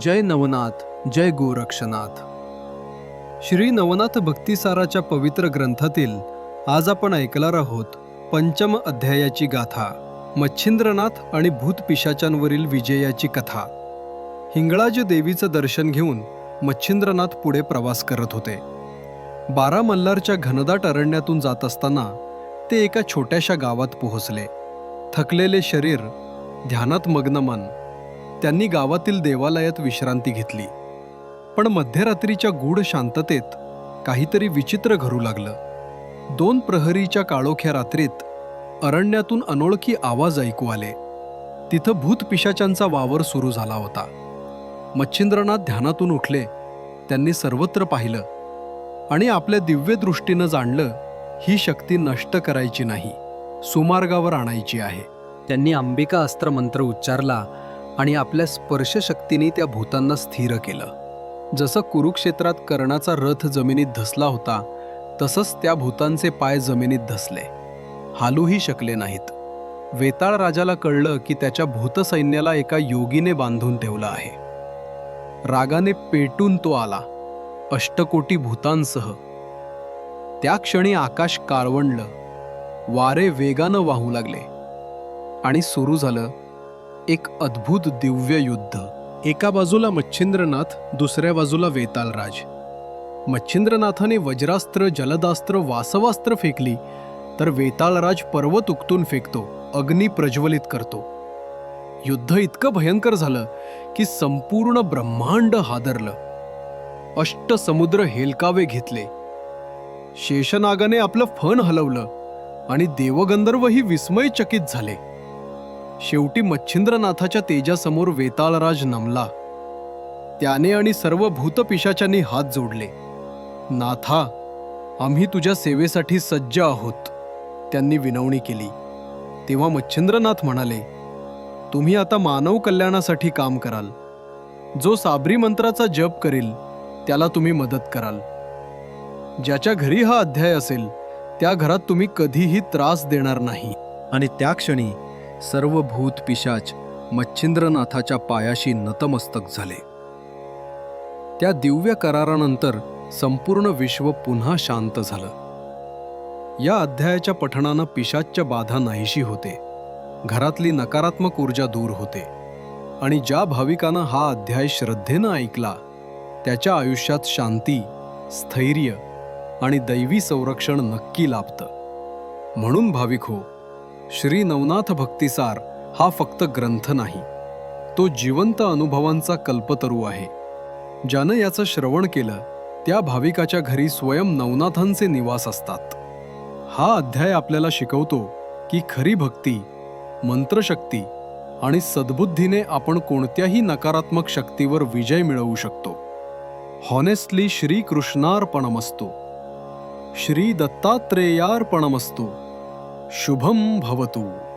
जय नवनाथ जय गोरक्षनाथ. श्री नवनाथ भक्तिसाराच्या पवित्र ग्रंथातील आज आपण ऐकणार आहोत पंचम अध्यायाची गाथा मच्छिंद्रनाथ आणि भूतपिशाचांवरील विजयाची कथा. हिंगळाज देवीचं दर्शन घेऊन मच्छिंद्रनाथ पुढे प्रवास करत होते. बारा मल्हारच्या घनदाट अरण्यातून जात असताना ते एका छोट्याशा गावात पोहोचले. थकलेले शरीर ध्यानात मग्न मन त्यांनी गावातील देवालयात विश्रांती घेतली. पण मध्यरात्रीच्या गूढ शांततेत काहीतरी विचित्र घरू लागलं. दोन प्रहरीच्या काळोख्या रात्रीत अरण्यातून अनोळखी आवाज ऐकू आले. तिथं भूतपिशाचांचा वावर सुरू झाला होता. मच्छिंद्रनाथ ध्यानातून उठले. त्यांनी सर्वत्र पाहिलं. आणि आपल्या दिव्य दृष्टीनं जाणलं ही शक्ती नष्ट करायची नाही. सुमार्गावर आणायची आहे. त्यांनी अंबिका अस्त्र मंत्र उच्चारला आणि आपल्या स्पर्शशक्तीने त्या भूतांना स्थिर केलं. जसं कुरुक्षेत्रात कर्णाचा रथ जमिनीत धसला होता तसंच त्या भूतांचे पाय जमिनीत धसले. हालूही शकले नाहीत. वेताळ राजाला कळलं की त्याच्या भूतसैन्याला एका योगीने बांधून ठेवलं आहे. रागाने पेटून तो आला अष्टकोटी भूतांसह. त्या क्षणी आकाश काळवंडलं वारे वेगानं वाहू लागले. आणि सुरू झालं एक अद्भुत दिव्य युद्ध. एका बाजूला मच्छिंद्रनाथ दुसऱ्या बाजूला वेतालराज. मच्छिंद्रनाथाने वज्रास्त्र जलदास्त्र वासवास्त्र फेकली तर वेताळराज पर्वत उकतून फेकतो अग्नी प्रज्वलित करतो. युद्ध इतकं भयंकर झालं की संपूर्ण ब्रह्मांड हादरलं. अष्ट समुद्र हेलकावे घेतले. शेषनागाने आपलं फण हलवलं आणि देवगंधर्वही विस्मयचकित झाले. शेवटी मच्छिंद्रनाथाच्या तेजासमोर वेताळराज नमला. त्याने आणि सर्व भूतपिशाच्यांनी हात जोडले. नाथा आम्ही तुझ्या सेवेसाठी सज्ज आहोत त्यांनी विनवणी केली. तेव्हा मच्छिंद्रनाथ म्हणाले तुम्ही आता मानव कल्याणासाठी काम कराल. जो साबरी मंत्राचा जप करेल त्याला तुम्ही मदत कराल. ज्याच्या घरी हा अध्याय असेल त्या घरात तुम्ही कधीही त्रास देणार नाही. आणि त्या क्षणी सर्व भूत पिशाच मच्छिंद्रनाथाच्या पायाशी नतमस्तक झाले. त्या दिव्य करारानंतर संपूर्ण विश्व पुन्हा शांत झालं. या अध्यायाच्या पठणानं पिशाच्या बाधा नाहीशी होते. घरातली नकारात्मक ऊर्जा दूर होते. आणि ज्या भाविकानं हा अध्याय श्रद्धेनं ऐकला त्याच्या आयुष्यात शांती स्थैर्य आणि दैवी संरक्षण नक्की लाभतं. म्हणून भाविक हो श्री नवनाथ भक्तिसार हा फक्त ग्रंथ नाही. तो जिवंत अनुभवांचा कल्पतरू आहे. ज्यानं याचं श्रवण केलं त्या भाविकाच्या घरी स्वयं नवनाथांचे निवास असतात. हा अध्याय आपल्याला शिकवतो की खरी भक्ती मंत्रशक्ती आणि सद्बुद्धीने आपण कोणत्याही नकारात्मक शक्तीवर विजय मिळवू शकतो. हॉनेस्टली श्री कृष्णार्पणमस्तु श्री दत्तात्रेयार्पणमस्तु. शुभम भवतु।